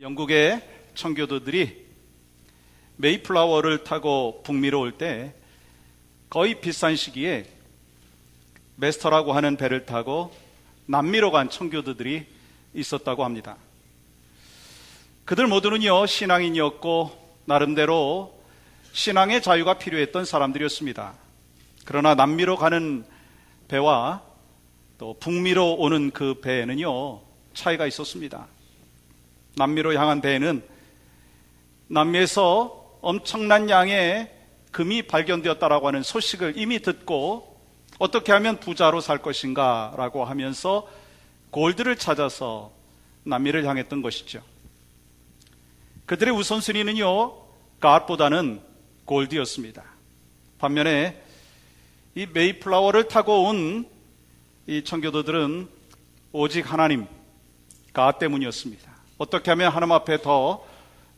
영국의 청교도들이 메이플라워를 타고 북미로 올 때 거의 비슷한 시기에 메스터라고 하는 배를 타고 남미로 간 청교도들이 있었다고 합니다. 그들 모두는요, 신앙인이었고, 나름대로 신앙의 자유가 필요했던 사람들이었습니다. 그러나 남미로 가는 배와 또 북미로 오는 그 배에는요, 차이가 있었습니다. 남미로 향한 배에는 남미에서 엄청난 양의 금이 발견되었다라고 하는 소식을 이미 듣고 어떻게 하면 부자로 살 것인가 라고 하면서 골드를 찾아서 남미를 향했던 것이죠. 그들의 우선순위는요, 갓보다는 골드였습니다. 반면에 이 메이플라워를 타고 온 이 청교도들은 오직 하나님, 갓 때문이었습니다. 어떻게 하면 하나님 앞에 더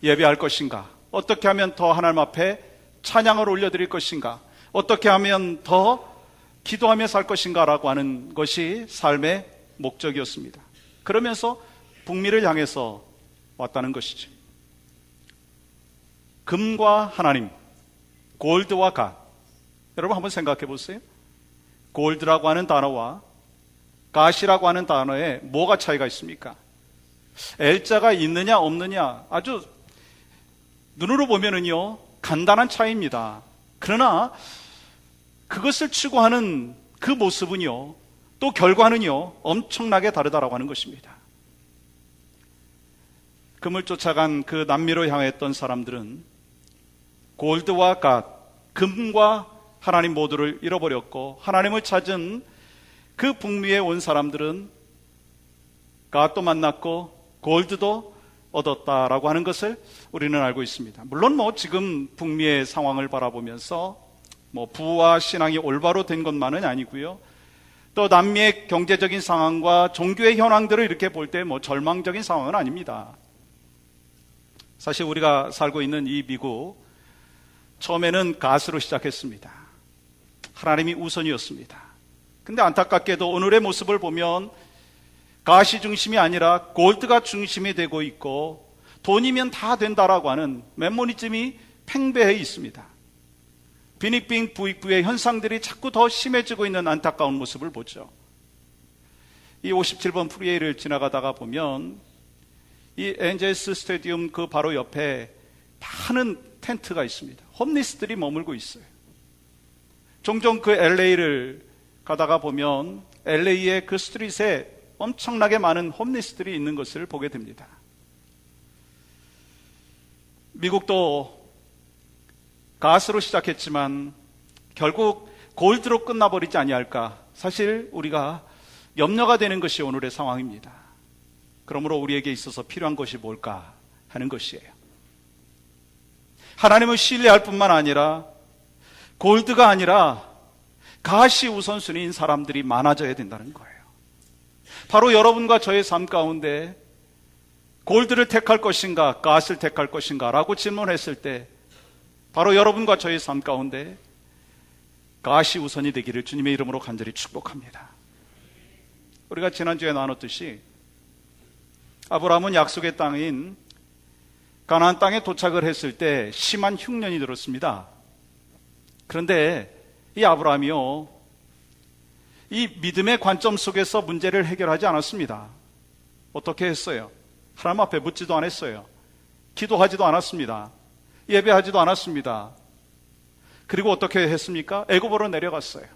예배할 것인가? 어떻게 하면 더 하나님 앞에 찬양을 올려드릴 것인가? 어떻게 하면 더 기도하며 살 것인가 라고 하는 것이 삶의 목적이었습니다. 그러면서 북미를 향해서 왔다는 것이죠. 금과 하나님, 골드와 갓. 여러분 한번 생각해 보세요. 골드라고 하는 단어와 갓이라고 하는 단어에 뭐가 차이가 있습니까? L자가 있느냐 없느냐 아주 눈으로 보면은요 간단한 차이입니다. 그러나 그것을 추구하는 그 모습은요 또 결과는요 엄청나게 다르다라고 하는 것입니다. 금을 쫓아간 그 남미로 향했던 사람들은 골드와 갓, 금과 하나님 모두를 잃어버렸고 하나님을 찾은 그 북미에 온 사람들은 갓도 만났고 골드도 얻었다라고 하는 것을 우리는 알고 있습니다. 물론 뭐 지금 북미의 상황을 바라보면서 뭐 부와 신앙이 올바로 된 것만은 아니고요. 또 남미의 경제적인 상황과 종교의 현황들을 이렇게 볼 때 뭐 절망적인 상황은 아닙니다. 사실 우리가 살고 있는 이 미국 처음에는 가스로 시작했습니다. 하나님이 우선이었습니다. 근데 안타깝게도 오늘의 모습을 보면 가시 중심이 아니라 골드가 중심이 되고 있고 돈이면 다 된다라고 하는 메모니즘이 팽배해 있습니다. 비닉빙 부익부의 현상들이 자꾸 더 심해지고 있는 안타까운 모습을 보죠. 이 57번 프리웨이를 지나가다가 보면 이 엔젤스 스테디움 그 바로 옆에 많은 텐트가 있습니다. 홈리스들이 머물고 있어요. 종종 그 LA를 가다가 보면 LA의 그 스트릿에 엄청나게 많은 홈리스들이 있는 것을 보게 됩니다. 미국도 가스로 시작했지만 결국 골드로 끝나버리지 아니할까. 사실 우리가 염려가 되는 것이 오늘의 상황입니다. 그러므로 우리에게 있어서 필요한 것이 뭘까 하는 것이에요. 하나님을 신뢰할 뿐만 아니라 골드가 아니라 가시 우선순위인 사람들이 많아져야 된다는 거예요. 바로 여러분과 저의 삶 가운데 골드를 택할 것인가, 가스를 택할 것인가 라고 질문했을 때 바로 여러분과 저의 삶 가운데 가시 우선이 되기를 주님의 이름으로 간절히 축복합니다. 우리가 지난주에 나눴듯이 아브라함은 약속의 땅인 가나안 땅에 도착을 했을 때 심한 흉년이 들었습니다. 그런데 이 아브라함이요. 이 믿음의 관점 속에서 문제를 해결하지 않았습니다. 어떻게 했어요? 하나님 앞에 묻지도 않았어요. 기도하지도 않았습니다. 예배하지도 않았습니다. 그리고 어떻게 했습니까? 애굽으로 내려갔어요.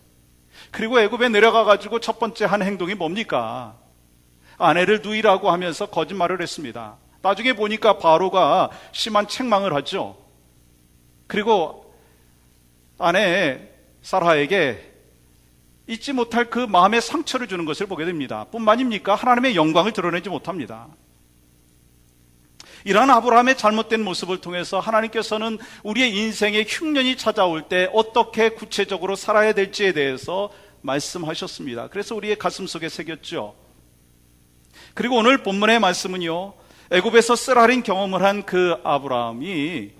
그리고 애굽에 내려가 가지고 첫 번째 한 행동이 뭡니까? 아내를 누이라고 하면서 거짓말을 했습니다. 나중에 보니까 바로가 심한 책망을 하죠. 그리고 아내 사라에게 잊지 못할 그 마음의 상처를 주는 것을 보게 됩니다. 뿐만입니까? 하나님의 영광을 드러내지 못합니다. 이러한 아브라함의 잘못된 모습을 통해서 하나님께서는 우리의 인생에 흉년이 찾아올 때 어떻게 구체적으로 살아야 될지에 대해서 말씀하셨습니다. 그래서 우리의 가슴 속에 새겼죠. 그리고 오늘 본문의 말씀은요. 애굽에서 쓰라린 경험을 한 그 아브라함이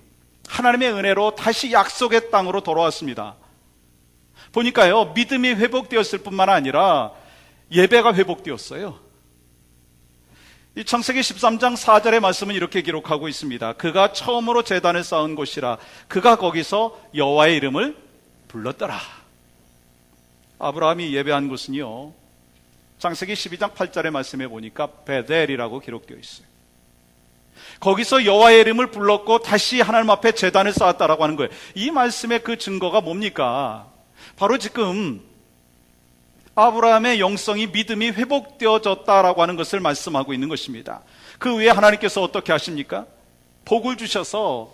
하나님의 은혜로 다시 약속의 땅으로 돌아왔습니다. 보니까요, 믿음이 회복되었을 뿐만 아니라 예배가 회복되었어요. 이 창세기 13장 4절의 말씀은 이렇게 기록하고 있습니다. 그가 처음으로 재단을 쌓은 곳이라 그가 거기서 여호와의 이름을 불렀더라. 아브라함이 예배한 곳은요. 창세기 12장 8절의 말씀에 보니까 베델이라고 기록되어 있어요. 거기서 여호와의 이름을 불렀고 다시 하나님 앞에 재단을 쌓았다라고 하는 거예요. 이 말씀의 그 증거가 뭡니까? 바로 지금 아브라함의 영성이 믿음이 회복되어졌다라고 하는 것을 말씀하고 있는 것입니다. 그 외에 하나님께서 어떻게 하십니까? 복을 주셔서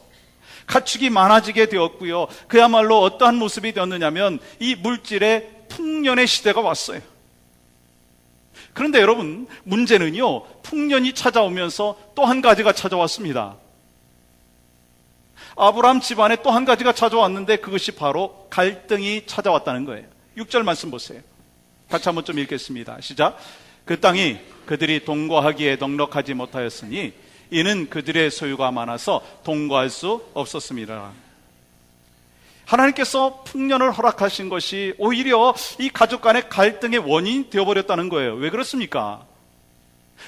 가축이 많아지게 되었고요. 그야말로 어떠한 모습이 되었느냐면 이 물질의 풍년의 시대가 왔어요. 그런데 여러분, 문제는요, 풍년이 찾아오면서 또 한 가지가 찾아왔습니다. 아브라함 집안에 또 한 가지가 찾아왔는데 그것이 바로 갈등이 찾아왔다는 거예요. 6절 말씀 보세요. 같이 한번 좀 읽겠습니다. 시작. 그 땅이 그들이 동거하기에 넉넉하지 못하였으니 이는 그들의 소유가 많아서 동거할 수 없었습니다. 하나님께서 풍년을 허락하신 것이 오히려 이 가족 간의 갈등의 원인이 되어버렸다는 거예요. 왜 그렇습니까?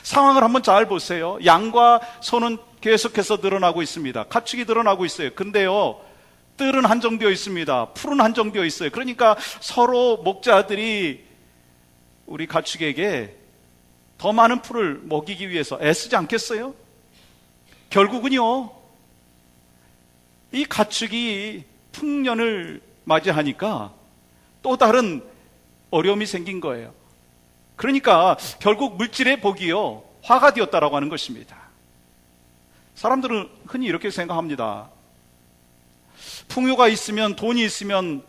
상황을 한번 잘 보세요. 양과 소는 계속해서 늘어나고 있습니다. 가축이 늘어나고 있어요. 근데요, 뜰은 한정되어 있습니다. 풀은 한정되어 있어요. 그러니까 서로 목자들이 우리 가축에게 더 많은 풀을 먹이기 위해서 애쓰지 않겠어요? 결국은요, 이 가축이 풍년을 맞이하니까 또 다른 어려움이 생긴 거예요. 그러니까 결국 물질의 복이요, 화가 되었다라고 하는 것입니다. 사람들은 흔히 이렇게 생각합니다. 풍요가 있으면 돈이 있으면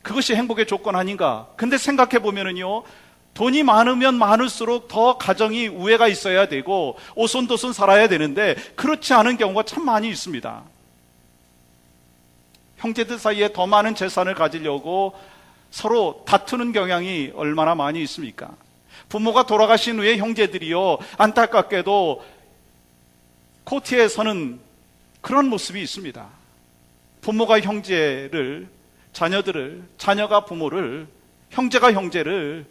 그것이 행복의 조건 아닌가? 근데 생각해 보면은요, 돈이 많으면 많을수록 더 가정이 우애가 있어야 되고 오손도손 살아야 되는데 그렇지 않은 경우가 참 많이 있습니다. 형제들 사이에 더 많은 재산을 가지려고 서로 다투는 경향이 얼마나 많이 있습니까? 부모가 돌아가신 후에 형제들이요, 안타깝게도 코트에 서는 그런 모습이 있습니다. 부모가 형제를, 자녀들을, 자녀가 부모를, 형제가 형제를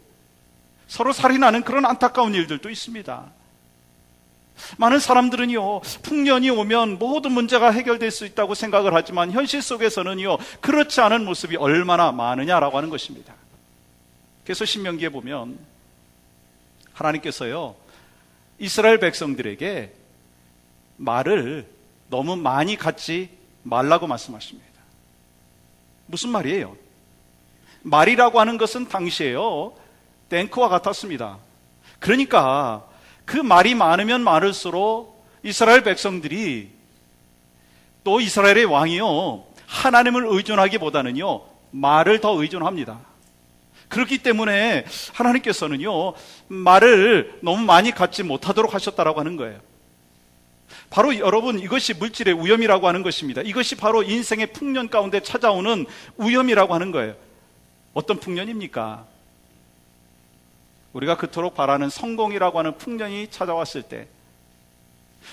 서로 살인하는 그런 안타까운 일들도 있습니다. 많은 사람들은요, 풍년이 오면 모든 문제가 해결될 수 있다고 생각을 하지만 현실 속에서는요, 그렇지 않은 모습이 얼마나 많으냐라고 하는 것입니다. 그래서 신명기에 보면 하나님께서요, 이스라엘 백성들에게 말을 너무 많이 갖지 말라고 말씀하십니다. 무슨 말이에요? 말이라고 하는 것은 당시에요, 탱크와 같았습니다. 그러니까 그 말이 많으면 많을수록 이스라엘 백성들이 또 이스라엘의 왕이요, 하나님을 의존하기보다는요, 말을 더 의존합니다. 그렇기 때문에 하나님께서는요, 말을 너무 많이 갖지 못하도록 하셨다라고 하는 거예요. 바로 여러분 이것이 물질의 위험이라고 하는 것입니다. 이것이 바로 인생의 풍년 가운데 찾아오는 위험이라고 하는 거예요. 어떤 풍년입니까? 우리가 그토록 바라는 성공이라고 하는 풍년이 찾아왔을 때,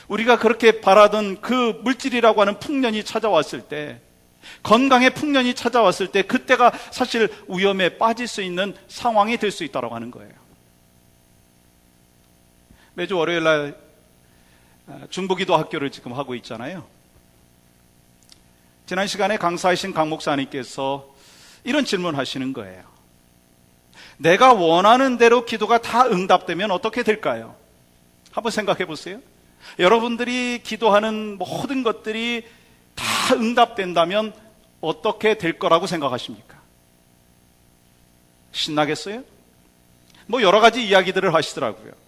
우리가 그렇게 바라던 그 물질이라고 하는 풍년이 찾아왔을 때, 건강의 풍년이 찾아왔을 때, 그때가 사실 위험에 빠질 수 있는 상황이 될 수 있다고 하는 거예요. 매주 월요일 날 아, 중보기도 학교를 지금 하고 있잖아요. 지난 시간에 강사이신 강 목사님께서 이런 질문 하시는 거예요. 내가 원하는 대로 기도가 다 응답되면 어떻게 될까요? 한번 생각해 보세요. 여러분들이 기도하는 모든 것들이 다 응답된다면 어떻게 될 거라고 생각하십니까? 신나겠어요? 뭐 여러 가지 이야기들을 하시더라고요.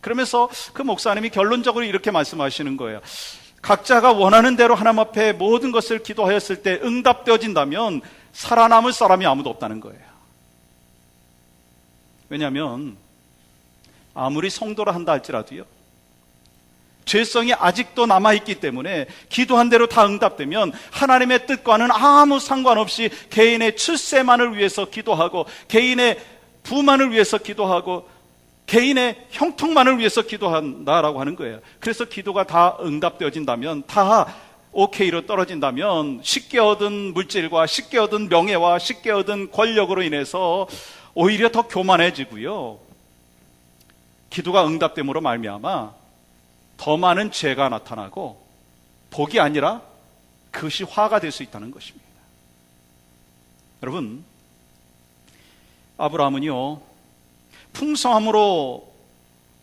그러면서 그 목사님이 결론적으로 이렇게 말씀하시는 거예요. 각자가 원하는 대로 하나님 앞에 모든 것을 기도하였을 때 응답되어진다면 살아남을 사람이 아무도 없다는 거예요. 왜냐하면 아무리 성도라 한다 할지라도요. 죄성이 아직도 남아있기 때문에 기도한 대로 다 응답되면 하나님의 뜻과는 아무 상관없이 개인의 출세만을 위해서 기도하고 개인의 부만을 위해서 기도하고 개인의 형통만을 위해서 기도한다라고 하는 거예요. 그래서 기도가 다 응답되어진다면 다 오케이로 떨어진다면 쉽게 얻은 물질과 쉽게 얻은 명예와 쉽게 얻은 권력으로 인해서 오히려 더 교만해지고요. 기도가 응답됨으로 말미암아 더 많은 죄가 나타나고 복이 아니라 그것이 화가 될 수 있다는 것입니다. 여러분, 아브라함은요, 풍성함으로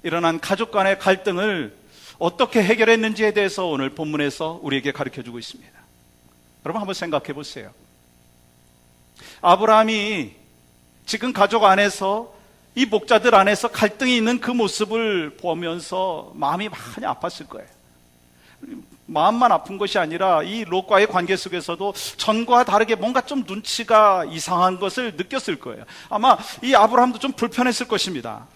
일어난 가족 간의 갈등을 어떻게 해결했는지에 대해서 오늘 본문에서 우리에게 가르쳐 주고 있습니다. 여러분 한번 생각해 보세요. 아브라함이 지금 가족 안에서 이 목자들 안에서 갈등이 있는 그 모습을 보면서 마음이 많이 아팠을 거예요. 마음만 아픈 것이 아니라 이 롯과의 관계 속에서도 전과 다르게 뭔가 좀 눈치가 이상한 것을 느꼈을 거예요. 아마 이 아브라함도 좀 불편했을 것입니다.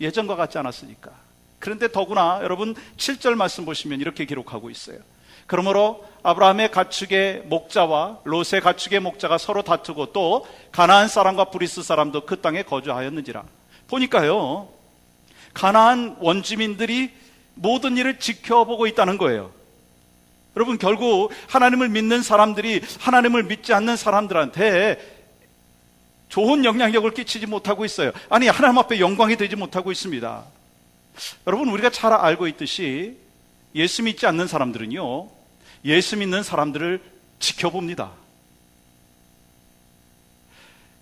예전과 같지 않았으니까. 그런데 더구나 여러분 7절 말씀 보시면 이렇게 기록하고 있어요. 그러므로 아브라함의 가축의 목자와 롯의 가축의 목자가 서로 다투고 또 가나안 사람과 브리스 사람도 그 땅에 거주하였는지라. 보니까요. 가나안 원주민들이 모든 일을 지켜보고 있다는 거예요. 여러분 결국 하나님을 믿는 사람들이 하나님을 믿지 않는 사람들한테 좋은 영향력을 끼치지 못하고 있어요. 아니 하나님 앞에 영광이 되지 못하고 있습니다. 여러분 우리가 잘 알고 있듯이 예수 믿지 않는 사람들은요. 예수 믿는 사람들을 지켜봅니다.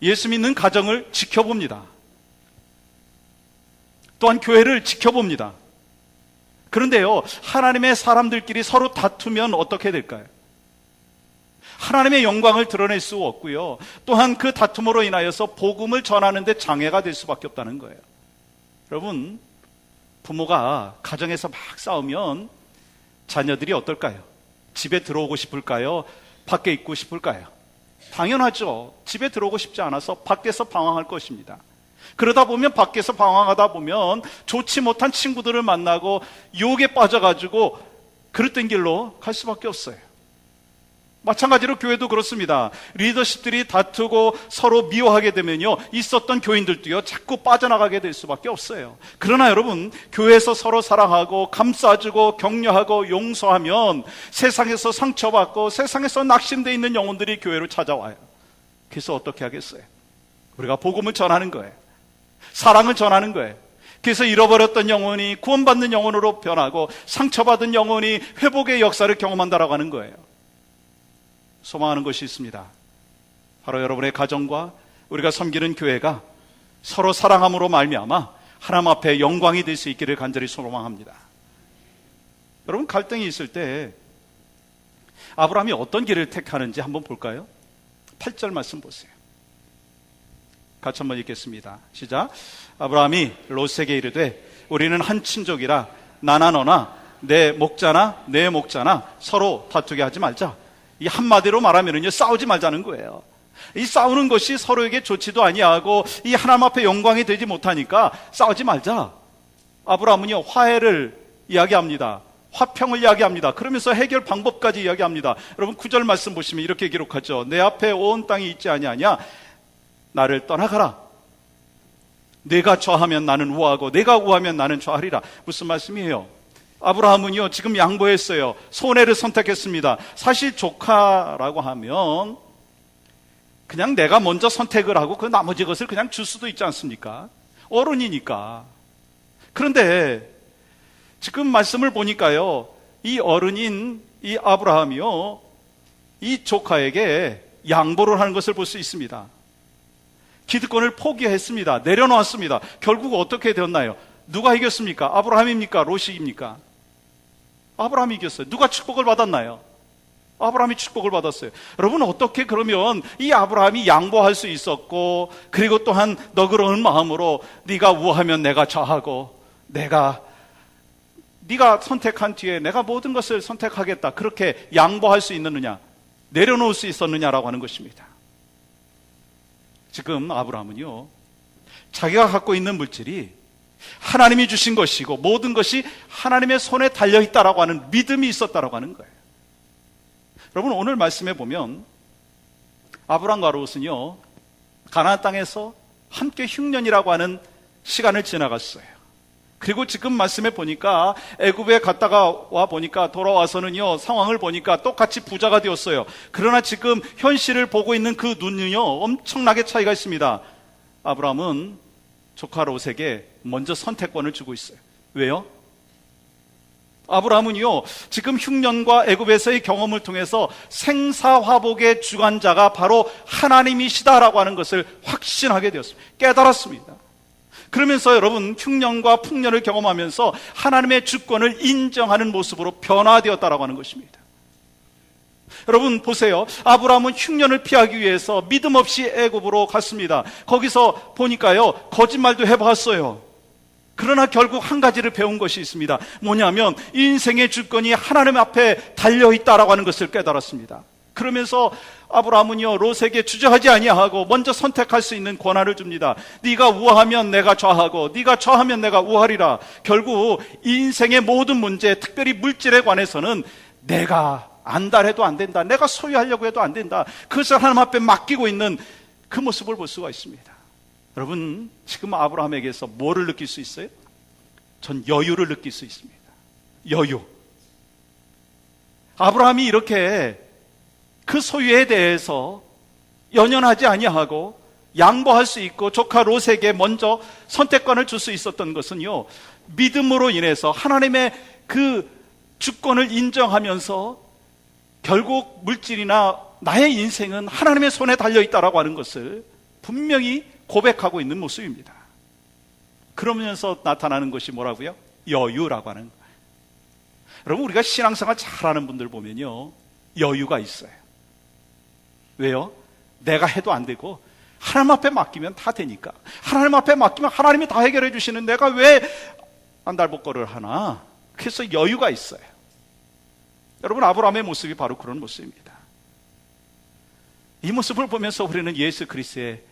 예수 믿는 가정을 지켜봅니다. 또한 교회를 지켜봅니다. 그런데요, 하나님의 사람들끼리 서로 다투면 어떻게 될까요? 하나님의 영광을 드러낼 수 없고요. 또한 그 다툼으로 인하여서 복음을 전하는데 장애가 될 수밖에 없다는 거예요. 여러분, 부모가 가정에서 막 싸우면 자녀들이 어떨까요? 집에 들어오고 싶을까요? 밖에 있고 싶을까요? 당연하죠. 집에 들어오고 싶지 않아서 밖에서 방황할 것입니다. 그러다 보면 밖에서 방황하다 보면 좋지 못한 친구들을 만나고 유혹에 빠져가지고 그릇된 길로 갈 수밖에 없어요. 마찬가지로 교회도 그렇습니다. 리더십들이 다투고 서로 미워하게 되면요. 있었던 교인들도요. 자꾸 빠져나가게 될 수밖에 없어요. 그러나 여러분, 교회에서 서로 사랑하고 감싸주고 격려하고 용서하면 세상에서 상처받고 세상에서 낙심되어 있는 영혼들이 교회로 찾아와요. 그래서 어떻게 하겠어요? 우리가 복음을 전하는 거예요. 사랑을 전하는 거예요. 그래서 잃어버렸던 영혼이 구원받는 영혼으로 변하고 상처받은 영혼이 회복의 역사를 경험한다라고 하는 거예요. 소망하는 것이 있습니다. 바로 여러분의 가정과 우리가 섬기는 교회가 서로 사랑함으로 말미암아 하나님 앞에 영광이 될 수 있기를 간절히 소망합니다. 여러분 갈등이 있을 때 아브라함이 어떤 길을 택하는지 한번 볼까요? 8절 말씀 보세요. 같이 한번 읽겠습니다. 시작. 아브라함이 롯에게 이르되 우리는 한 친족이라 나나 너나 내 목자나 내 목자나 서로 다투게 하지 말자. 이 한마디로 말하면은요 싸우지 말자는 거예요. 이 싸우는 것이 서로에게 좋지도 아니하고 이 하나님 앞에 영광이 되지 못하니까 싸우지 말자. 아브라함은요 화해를 이야기합니다. 화평을 이야기합니다. 그러면서 해결 방법까지 이야기합니다. 여러분 구절 말씀 보시면 이렇게 기록하죠. 내 앞에 온 땅이 있지 아니하냐? 나를 떠나가라. 내가 좌하면 나는 우하고 내가 우하면 나는 좌하리라. 무슨 말씀이에요? 아브라함은요, 지금 양보했어요. 손해를 선택했습니다. 사실 조카라고 하면 그냥 내가 먼저 선택을 하고 그 나머지 것을 그냥 줄 수도 있지 않습니까? 어른이니까. 그런데 지금 말씀을 보니까요, 이 어른인 이 아브라함이요, 이 조카에게 양보를 하는 것을 볼 수 있습니다. 기득권을 포기했습니다. 내려놓았습니다. 결국 어떻게 되었나요? 누가 이겼습니까? 아브라함입니까? 롯이입니까? 아브라함이 이겼어요. 누가 축복을 받았나요? 아브라함이 축복을 받았어요. 여러분 어떻게 그러면 이 아브라함이 양보할 수 있었고 그리고 또한 너그러운 마음으로 네가 우하면 내가 좌하고 내가 네가 선택한 뒤에 내가 모든 것을 선택하겠다. 그렇게 양보할 수 있느냐? 내려놓을 수 있었느냐라고 하는 것입니다. 지금 아브라함은요. 자기가 갖고 있는 물질이 하나님이 주신 것이고 모든 것이 하나님의 손에 달려 있다라고 하는 믿음이 있었다라고 하는 거예요. 여러분 오늘 말씀해 보면 아브라함과 롯은요 가나안 땅에서 함께 흉년이라고 하는 시간을 지나갔어요. 그리고 지금 말씀해 보니까 애굽에 갔다가 와 보니까 돌아와서는요 상황을 보니까 똑같이 부자가 되었어요. 그러나 지금 현실을 보고 있는 그 눈은요 엄청나게 차이가 있습니다. 아브라함은 조카 롯에게 먼저 선택권을 주고 있어요. 왜요? 아브라함은요, 지금 흉년과 애굽에서의 경험을 통해서 생사화복의 주관자가 바로 하나님이시다라고 하는 것을 확신하게 되었습니다. 깨달았습니다. 그러면서 여러분 흉년과 풍년을 경험하면서 하나님의 주권을 인정하는 모습으로 변화되었다라고 하는 것입니다. 여러분 보세요. 아브라함은 흉년을 피하기 위해서 믿음 없이 애굽으로 갔습니다. 거기서 보니까요. 거짓말도 해 봤어요. 그러나 결국 한 가지를 배운 것이 있습니다. 뭐냐면 인생의 주권이 하나님 앞에 달려 있다라고 하는 것을 깨달았습니다. 그러면서 아브라함은요 롯에게 주저하지 아니하고 먼저 선택할 수 있는 권한을 줍니다. 네가 우하면 내가 좌하고 네가 좌하면 내가 우하리라. 결국 인생의 모든 문제, 특별히 물질에 관해서는 내가 안달해도 안 된다. 내가 소유하려고 해도 안 된다. 그것을 하나님 앞에 맡기고 있는 그 모습을 볼 수가 있습니다. 여러분, 지금 아브라함에게서 뭐를 느낄 수 있어요? 전 여유를 느낄 수 있습니다. 여유. 아브라함이 이렇게 그 소유에 대해서 연연하지 아니하고 양보할 수 있고 조카 롯에게 먼저 선택권을 줄 수 있었던 것은요. 믿음으로 인해서 하나님의 그 주권을 인정하면서 결국 물질이나 나의 인생은 하나님의 손에 달려 있다라고 하는 것을 분명히 고백하고 있는 모습입니다. 그러면서 나타나는 것이 뭐라고요? 여유라고 하는. 여러분, 우리가 신앙생활 잘하는 분들 보면요. 여유가 있어요. 왜요? 내가 해도 안 되고, 하나님 앞에 맡기면 다 되니까. 하나님 앞에 맡기면 하나님이 다 해결해 주시는 내가 왜 안달복거를 하나? 그래서 여유가 있어요. 여러분, 아브라함의 모습이 바로 그런 모습입니다. 이 모습을 보면서 우리는 예수 그리스의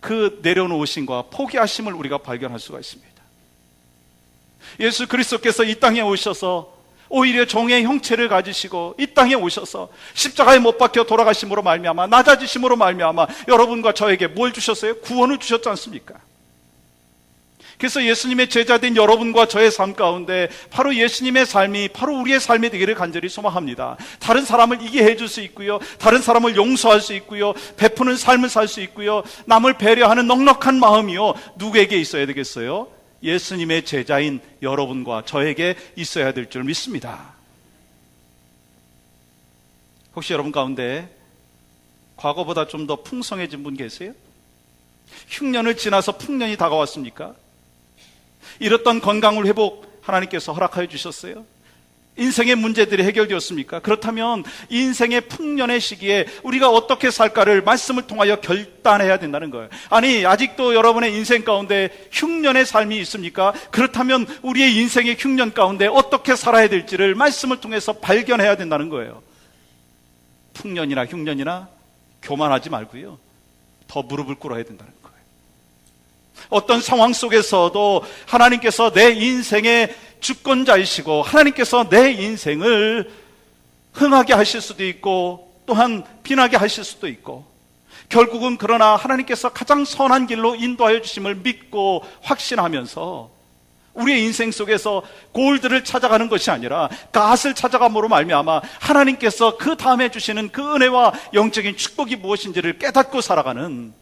그 내려놓으심과 포기하심을 우리가 발견할 수가 있습니다. 예수 그리스도께서 이 땅에 오셔서 오히려 종의 형체를 가지시고 이 땅에 오셔서 십자가에 못 박혀 돌아가심으로 말미암아 낮아지심으로 말미암아 여러분과 저에게 뭘 주셨어요? 구원을 주셨지 않습니까? 그래서 예수님의 제자된 여러분과 저의 삶 가운데 바로 예수님의 삶이 바로 우리의 삶이 되기를 간절히 소망합니다. 다른 사람을 이해해 줄 수 있고요. 다른 사람을 용서할 수 있고요. 베푸는 삶을 살 수 있고요. 남을 배려하는 넉넉한 마음이요. 누구에게 있어야 되겠어요? 예수님의 제자인 여러분과 저에게 있어야 될 줄 믿습니다. 혹시 여러분 가운데 과거보다 좀 더 풍성해진 분 계세요? 흉년을 지나서 풍년이 다가왔습니까? 잃었던 건강을 회복 하나님께서 허락하여 주셨어요. 인생의 문제들이 해결되었습니까? 그렇다면 인생의 풍년의 시기에 우리가 어떻게 살까를 말씀을 통하여 결단해야 된다는 거예요. 아니, 아직도 여러분의 인생 가운데 흉년의 삶이 있습니까? 그렇다면 우리의 인생의 흉년 가운데 어떻게 살아야 될지를 말씀을 통해서 발견해야 된다는 거예요. 풍년이나 흉년이나 교만하지 말고요. 더 무릎을 꿇어야 된다는 거예요. 어떤 상황 속에서도 하나님께서 내 인생의 주권자이시고 하나님께서 내 인생을 흥하게 하실 수도 있고 또한 비나게 하실 수도 있고 결국은 그러나 하나님께서 가장 선한 길로 인도하여 주심을 믿고 확신하면서 우리의 인생 속에서 골드를 찾아가는 것이 아니라 갓을 찾아감으로 말미암아 하나님께서 그 다음에 주시는 그 은혜와 영적인 축복이 무엇인지를 깨닫고 살아가는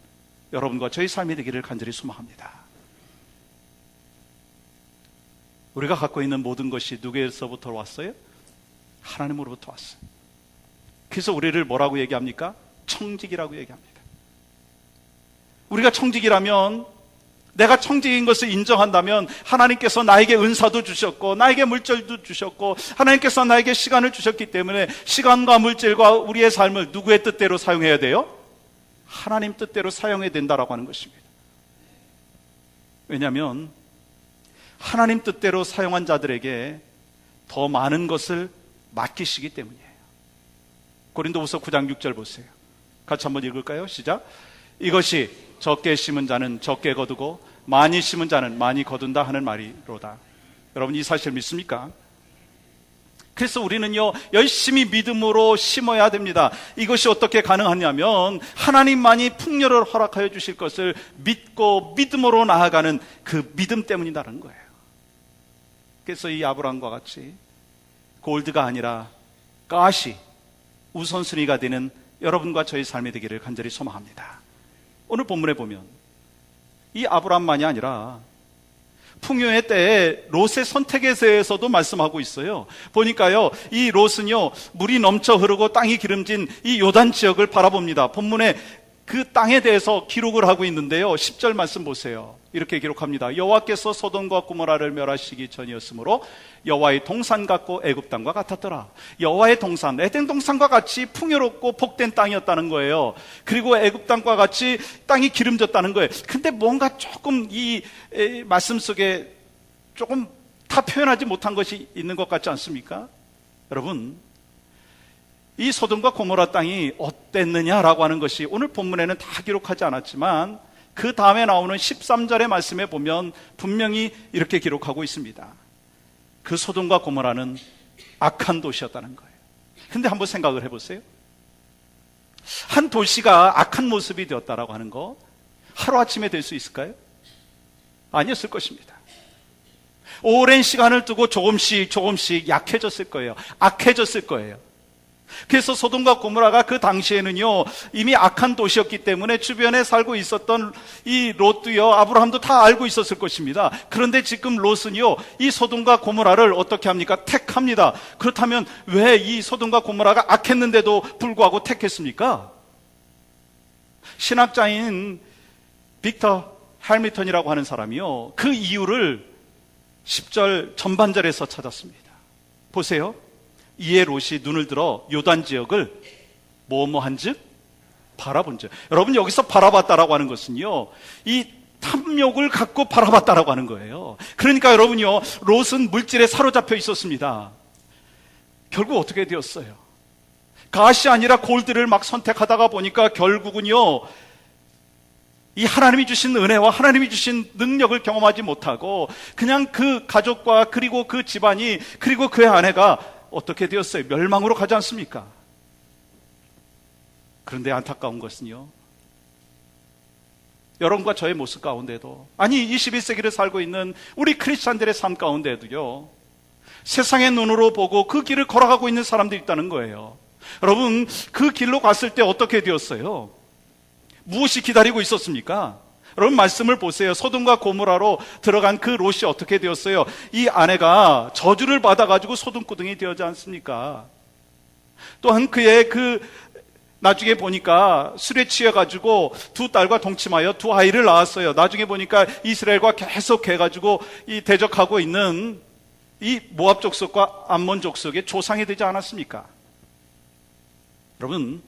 여러분과 저희 삶이 되기를 간절히 소망합니다. 우리가 갖고 있는 모든 것이 누구에서부터 왔어요? 하나님으로부터 왔어요. 그래서 우리를 뭐라고 얘기합니까? 청직이라고 얘기합니다. 우리가 청직이라면 내가 청직인 것을 인정한다면 하나님께서 나에게 은사도 주셨고 나에게 물질도 주셨고 하나님께서 나에게 시간을 주셨기 때문에 시간과 물질과 우리의 삶을 누구의 뜻대로 사용해야 돼요? 하나님 뜻대로 사용해야 된다라고 하는 것입니다. 왜냐하면 하나님 뜻대로 사용한 자들에게 더 많은 것을 맡기시기 때문이에요. 고린도후서 9장 6절 보세요. 같이 한번 읽을까요? 시작. 이것이 적게 심은 자는 적게 거두고 많이 심은 자는 많이 거둔다 하는 말이로다. 여러분 이 사실 믿습니까? 그래서 우리는요, 열심히 믿음으로 심어야 됩니다. 이것이 어떻게 가능하냐면, 하나님만이 풍요를 허락하여 주실 것을 믿고 믿음으로 나아가는 그 믿음 때문이라는 거예요. 그래서 이 아브라함과 같이 골드가 아니라 가시, 우선순위가 되는 여러분과 저희 삶이 되기를 간절히 소망합니다. 오늘 본문에 보면, 이 아브라함만이 아니라 풍요의 때에 롯의 선택에 대해서도 말씀하고 있어요. 보니까요, 이 롯은요, 물이 넘쳐 흐르고 땅이 기름진 이 요단 지역을 바라봅니다. 본문에 그 땅에 대해서 기록을 하고 있는데요. 10절 말씀 보세요. 이렇게 기록합니다. 여호와께서 소돔과 고모라를 멸하시기 전이었으므로 여호와의 동산 같고 애굽 땅과 같았더라. 여호와의 동산, 에덴 동산과 같이 풍요롭고 복된 땅이었다는 거예요. 그리고 애굽 땅과 같이 땅이 기름졌다는 거예요. 근데 뭔가 조금 이 에, 말씀 속에 조금 다 표현하지 못한 것이 있는 것 같지 않습니까? 여러분, 이 소돔과 고모라 땅이 어땠느냐라고 하는 것이 오늘 본문에는 다 기록하지 않았지만 그 다음에 나오는 13절의 말씀에 보면 분명히 이렇게 기록하고 있습니다. 그 소돔과 고모라는 악한 도시였다는 거예요. 근데 한번 생각을 해보세요. 한 도시가 악한 모습이 되었다라고 하는 거 하루아침에 될 수 있을까요? 아니었을 것입니다. 오랜 시간을 두고 조금씩 조금씩 약해졌을 거예요. 악해졌을 거예요. 그래서 소돔과 고모라가 그 당시에는요 이미 악한 도시였기 때문에 주변에 살고 있었던 이 롯도요 아브라함도 다 알고 있었을 것입니다. 그런데 지금 롯은요 이 소돔과 고모라를 어떻게 합니까? 택합니다. 그렇다면 왜 이 소돔과 고모라가 악했는데도 불구하고 택했습니까? 신학자인 빅터 할미턴이라고 하는 사람이요 그 이유를 10절 전반절에서 찾았습니다. 보세요. 이에 롯이 눈을 들어 요단 지역을 뭐뭐 한즉 바라본즉. 여러분 여기서 바라봤다라고 하는 것은요. 이 탐욕을 갖고 바라봤다라고 하는 거예요. 그러니까 여러분요. 롯은 물질에 사로잡혀 있었습니다. 결국 어떻게 되었어요? 가시 아니라 골드를 막 선택하다가 보니까 결국은요. 이 하나님이 주신 은혜와 하나님이 주신 능력을 경험하지 못하고 그냥 그 가족과 그리고 그 집안이 그리고 그의 아내가 어떻게 되었어요? 멸망으로 가지 않습니까? 그런데 안타까운 것은요. 여러분과 저의 모습 가운데도 아니 21세기를 살고 있는 우리 크리스찬들의 삶 가운데도요. 세상의 눈으로 보고 그 길을 걸어가고 있는 사람들이 있다는 거예요. 여러분 그 길로 갔을 때 어떻게 되었어요? 무엇이 기다리고 있었습니까? 여러분 말씀을 보세요. 소돔과 고모라로 들어간 그 롯이 어떻게 되었어요? 이 아내가 저주를 받아가지고 소돔구덩이 되었지 않습니까? 또한 그의 그 나중에 보니까 술에 취해가지고 두 딸과 동침하여 두 아이를 낳았어요. 나중에 보니까 이스라엘과 계속 해가지고 이 대적하고 있는 이 모압 족속과 암몬 족속의 조상이 되지 않았습니까? 여러분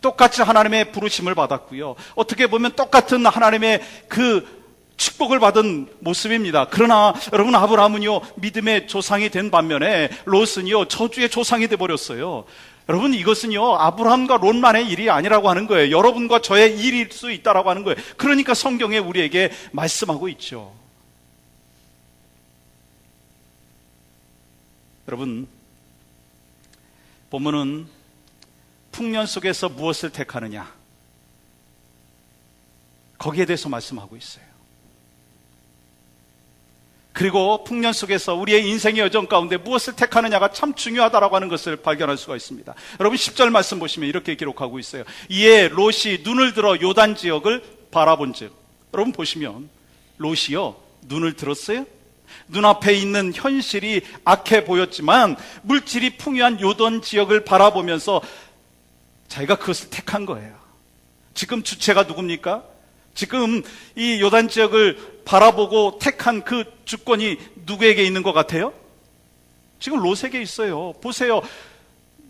똑같이 하나님의 부르심을 받았고요. 어떻게 보면 똑같은 하나님의 그 축복을 받은 모습입니다. 그러나 여러분 아브라함은요 믿음의 조상이 된 반면에 롯은요 저주의 조상이 돼 버렸어요. 여러분 이것은요 아브라함과 롯만의 일이 아니라고 하는 거예요. 여러분과 저의 일일 수 있다라고 하는 거예요. 그러니까 성경에 우리에게 말씀하고 있죠. 여러분 본문은 풍년 속에서 무엇을 택하느냐? 거기에 대해서 말씀하고 있어요. 그리고 풍년 속에서 우리의 인생의 여정 가운데 무엇을 택하느냐가 참 중요하다라고 하는 것을 발견할 수가 있습니다. 여러분 10절 말씀 보시면 이렇게 기록하고 있어요. 이에 롯이 눈을 들어 요단 지역을 바라본즉 여러분 보시면 롯이요 눈을 들었어요? 눈앞에 있는 현실이 악해 보였지만 물질이 풍요한 요단 지역을 바라보면서 자기가 그것을 택한 거예요. 지금 주체가 누굽니까? 지금 이 요단 지역을 바라보고 택한 그 주권이 누구에게 있는 것 같아요? 지금 롯에게 있어요. 보세요.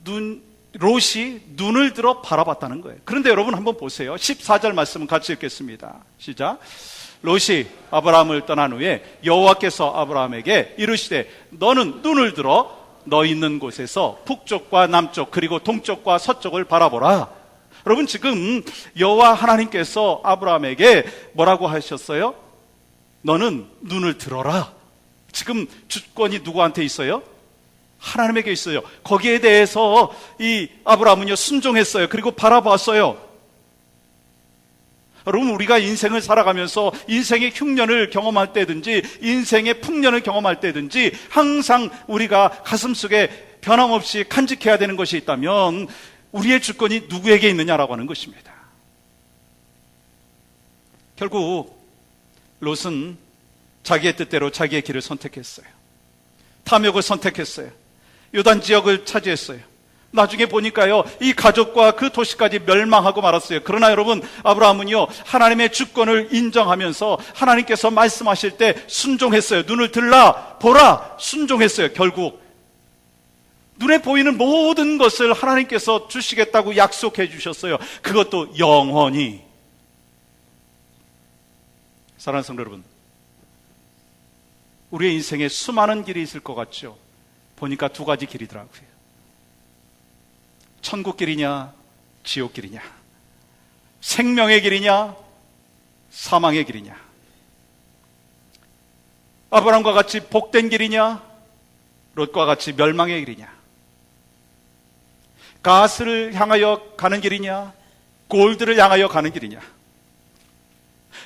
눈, 롯이 눈을 들어 바라봤다는 거예요. 그런데 여러분 한번 보세요. 14절 말씀은 같이 읽겠습니다. 시작. 롯이 아브라함을 떠난 후에 여호와께서 아브라함에게 이르시되 너는 눈을 들어 너 있는 곳에서 북쪽과 남쪽 그리고 동쪽과 서쪽을 바라보라. 여러분 지금 여호와 하나님께서 아브라함에게 뭐라고 하셨어요? 너는 눈을 들어라. 지금 주권이 누구한테 있어요? 하나님에게 있어요. 거기에 대해서 이 아브라함은요 순종했어요. 그리고 바라봤어요. 여러분 우리가 인생을 살아가면서 인생의 흉년을 경험할 때든지 인생의 풍년을 경험할 때든지 항상 우리가 가슴속에 변함없이 간직해야 되는 것이 있다면 우리의 주권이 누구에게 있느냐라고 하는 것입니다. 결국 롯은 자기의 뜻대로 자기의 길을 선택했어요. 탐욕을 선택했어요. 요단 지역을 차지했어요. 나중에 보니까요, 이 가족과 그 도시까지 멸망하고 말았어요. 그러나 여러분, 아브라함은요, 하나님의 주권을 인정하면서 하나님께서 말씀하실 때 순종했어요. 눈을 들라, 보라, 순종했어요. 결국. 눈에 보이는 모든 것을 하나님께서 주시겠다고 약속해 주셨어요. 그것도 영원히. 사랑하는 성도 여러분, 우리의 인생에 수많은 길이 있을 것 같죠? 보니까 두 가지 길이더라고요. 천국 길이냐, 지옥 길이냐. 생명의 길이냐, 사망의 길이냐. 아브라함과 같이 복된 길이냐, 롯과 같이 멸망의 길이냐. 가스를 향하여 가는 길이냐, 골드를 향하여 가는 길이냐.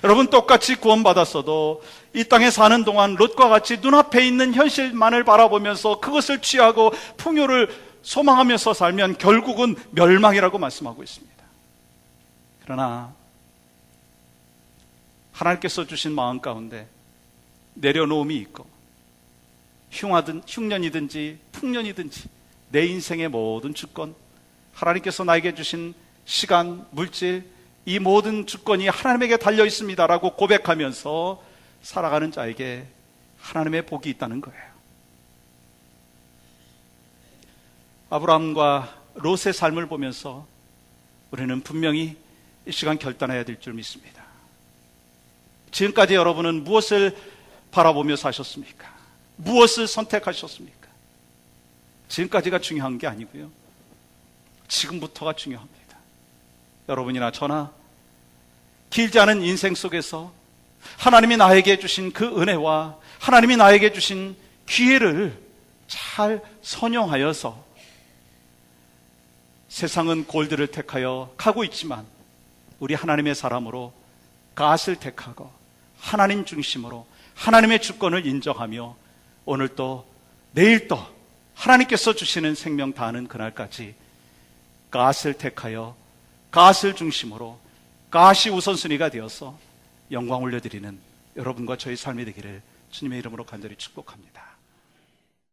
여러분 똑같이 구원받았어도 이 땅에 사는 동안 롯과 같이 눈앞에 있는 현실만을 바라보면서 그것을 취하고 풍요를 소망하면서 살면 결국은 멸망이라고 말씀하고 있습니다. 그러나 하나님께서 주신 마음 가운데 내려놓음이 있고 흉하든 흉년이든지 풍년이든지 내 인생의 모든 주권 하나님께서 나에게 주신 시간, 물질 이 모든 주권이 하나님에게 달려 있습니다라고 고백하면서 살아가는 자에게 하나님의 복이 있다는 거예요. 아브라함과 롯의 삶을 보면서 우리는 분명히 이 시간 결단해야 될 줄 믿습니다. 지금까지 여러분은 무엇을 바라보며 사셨습니까? 무엇을 선택하셨습니까? 지금까지가 중요한 게 아니고요. 지금부터가 중요합니다. 여러분이나 저나 길지 않은 인생 속에서 하나님이 나에게 주신 그 은혜와 하나님이 나에게 주신 기회를 잘 선용하여서 세상은 골드를 택하여 가고 있지만 우리 하나님의 사람으로 갓을 택하고 하나님 중심으로 하나님의 주권을 인정하며 오늘 또 내일 또 하나님께서 주시는 생명 다하는 그날까지 갓을 택하여 갓을 중심으로 갓이 우선순위가 되어서 영광 올려드리는 여러분과 저희 삶이 되기를 주님의 이름으로 간절히 축복합니다.